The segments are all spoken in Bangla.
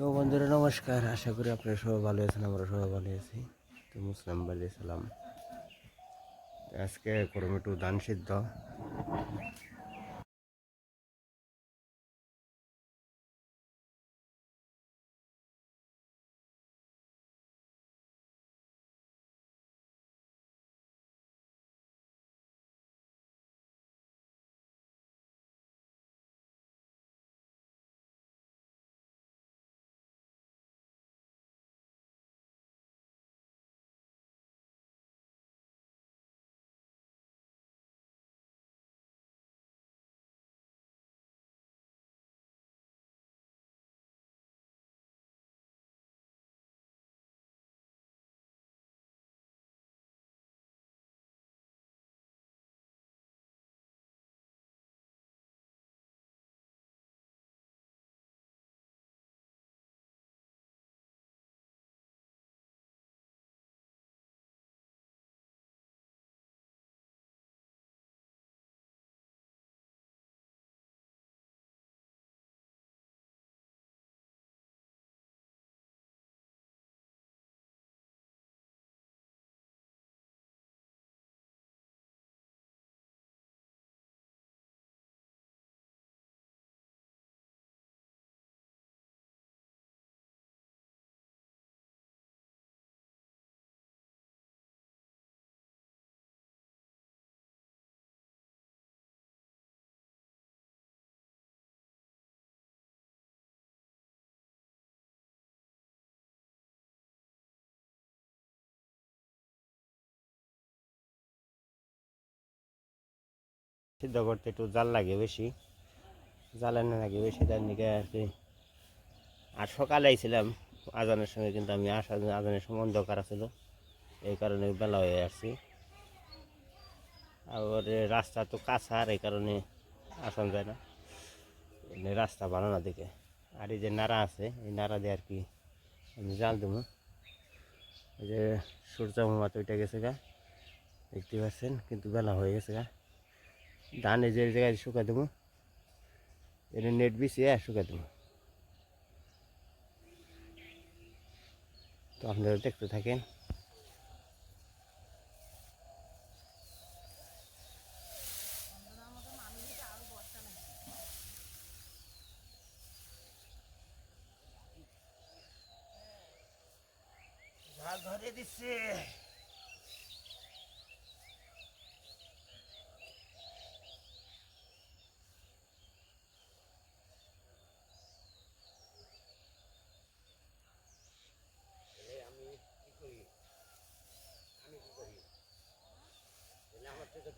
তো বন্ধুরা, নমস্কার। আশা করি আপনারা সবাই ভালো আছেন, আমরা সবাই ভালো আছি। তো মুসলাম বালি সালাম আজকে করমেটু একটু ধান সিদ্ধ। সিদ্ধ করতে একটু জাল লাগে বেশি। জ্বালানো লাগে বেশি, তার দিকে আর কি। আর সকালে আইছিলাম, আজানের সঙ্গে কিন্তু আমি আসা আজানের সময় অন্ধকার ছিল এই কারণে বেলা হয়ে আসছি। আবার রাস্তা তো কাঁচা, আর এই কারণে আসান যায় না। রাস্তা ভালো না দেখে। আর এই যে নাড়া আছে, এই নাড়া দিয়ে আর কি আমি জাল দেবো। এই যে সূর্য মামা তো ওইটা গেছে গা, দেখতে পাচ্ছেন, কিন্তু বেলা হয়ে গেছে গা। ধান যে জায়গায় শুকা দেবো। এটা নেট বিছিয়ে শুকা দেবো। তো আপনারা দেখতে থাকেন। ধরে দিচ্ছে আমি কি করি আমি কি করি তাহলে আমার থেকে তুমি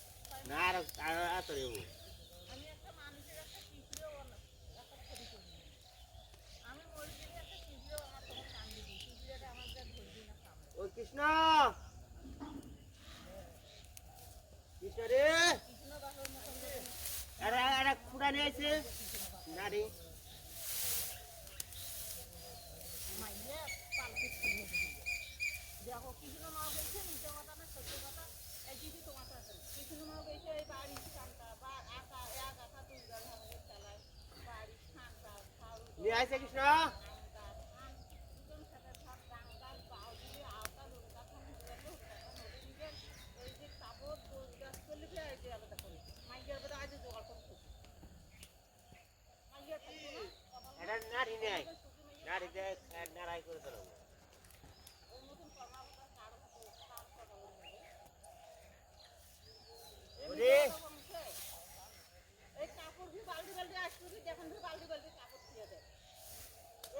কৃষ্ণ! কৃষ্ণ রে! খুঁড়া নিয়েছে না গাড়ি নিয়ে আছে কৃষ্ণ এটা নাড়ি নেয় নাড়ি দেয় নাড়াই করে দিলাম ওরে এই কাপড় ভি বালতি বালতি আসবে ভি দেখেন ভি বালতি বালতি কাপড় দিয়ে দেয় এ না কাপড় দুই বছর ধরে ও কাপড় কোনোদিন দিয়ে দেয়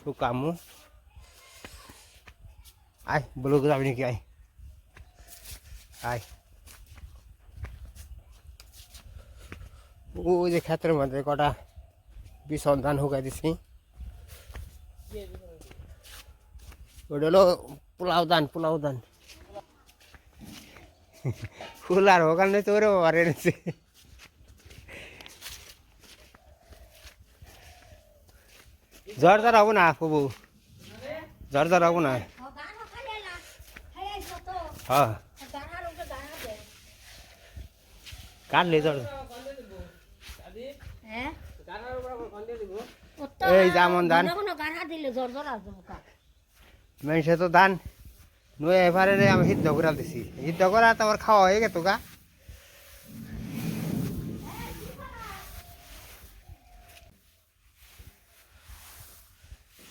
শুকামু আয় বলুক যাবি নাকি আয় আয় ওই যে ক্ষেত্রের মধ্যে কটা বিছন ধান শুকাই দিছি ওটা হলো পোলাও ধান পোলাও ধান ফুল আর ওখানে তো ওরে বাবার এনেছে জ্বর জ্বর হব না কবু জ্বর জ্বর হব না। হ্যাঁ। কাটলি জ্বর এই যেমন ধান। মানুষে তো ধান। নয় এবারে আমি সিদ্ধ করে দিছি। সিদ্ধ করা তোমার খাওয়া হয়ে গেতো গা।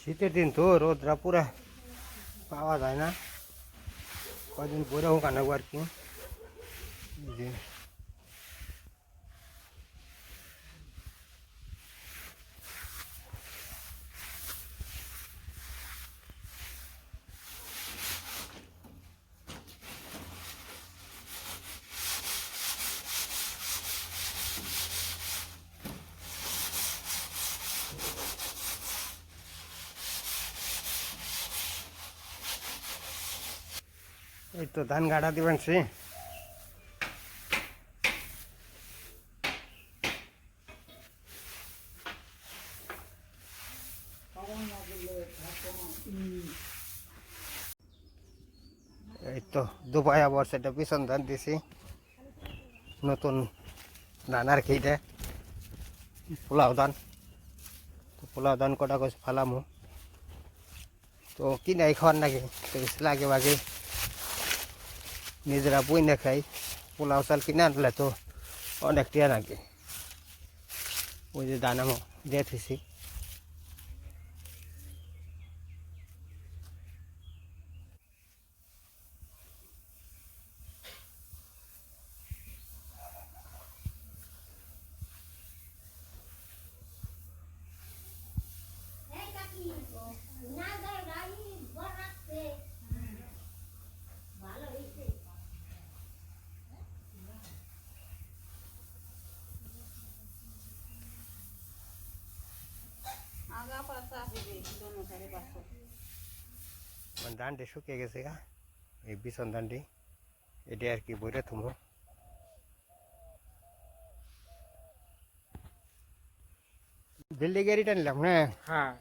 শীতের দিন তো রোদরা পুরা পাওয়া যায় না। কদিন পরে হোক আনাবো আর কি। এই তো ধান গাড়া দিবেন সে এই তো দুপায় আবার সেটা পিছন ধান দিছি। নতুন ধান আর পোলাও ধান। পোলাও ধান কটা কছে ফালামু। তো কিনাই খাওয়ার নাকি? লাগে বাগে নিজেরা বই না খাই, পোলাও চাল কিনে আনলে তো অনেক টিয়া লাগে। ওই যে দানামো দিয়ে থেছি এই কাকি না গায় গাড়ি বরাতে ভালো হইছে আগা পাতা দিবে দোনো ধারে বাসো মানে ধানটি শুকিয়ে গেছে গা এই বিছন ধানটি এটি আর কি বইরে থুমো বিল্ডিং এর রিটার্ন নিলাম না হ্যাঁ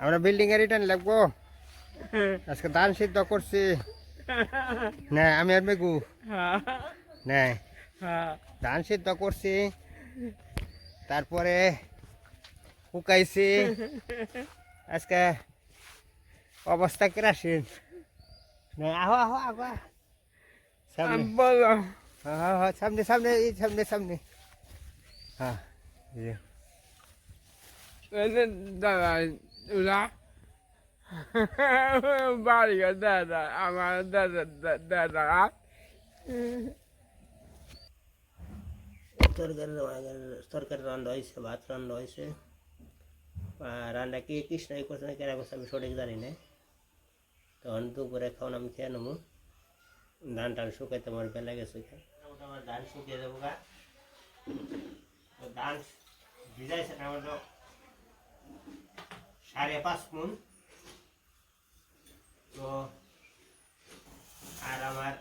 আমরা বিল্ডিং এর রিটার্ন লাগবো আজকে ধান সিদ্ধ করছি না আমি আর মেঘু হ্যাঁ না হ্যাঁ ধান সিদ্ধ করছি তারপরে শুকাইছি আজকে অবস্থা কেরাসিন না আহো আহো আহো সামনে বলো হ্যাঁ হ্যাঁ হ্যাঁ সামনে সামনে এই সামনে সামনে হ্যাঁ এই যে। দাদা ওরা বাড়ি দাদা আমার দাদা দাদা তরকারি তরকারি রান্না হয়েছে, ভাত রান্না হয়েছে। রান্না কি কৃষ্ণাই করছে না, কেনা করছে আমি সঠিক জানি না। তখন দুপুরে খাওয়ান আমি খেয়ে নেব। ধান টান শুকাইতে আমার বেলা গেছে আমার ধান শুকিয়ে দেবো গা। ধান ভিজাইছে না, আমার সাড়ে পাঁচ মন। তো আর আমার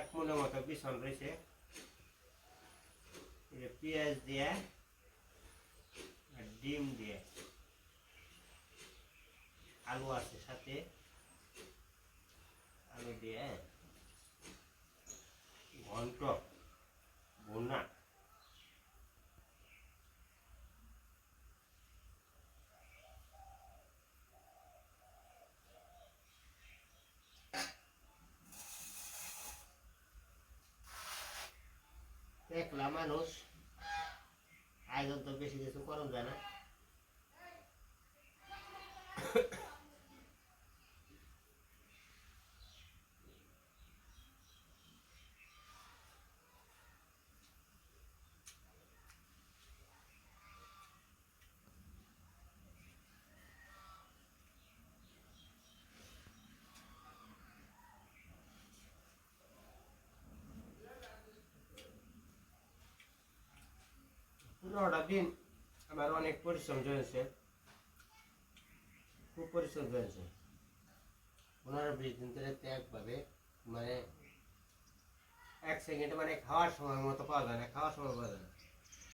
এক মনের মতো বিছন রয়েছে। পেঁয়াজ দিয়ে আর ডিম দিয়ে। আলু আছে সাথে। আলু দিয়ে ঘন্ট বোনা একলা মানুষ আয়োজন তো বেশি কিছু করুন যায় না। পুরোটা দিন আমার অনেক পরিশ্রম চলেছে খুব পরিশ্রম চলেছে পনেরো বিশ দিন ধরে ত্যাগভাবে মানে এক সেকেন্ড মানে খাওয়ার সময় মতো পাওয়া যায় না খাওয়ার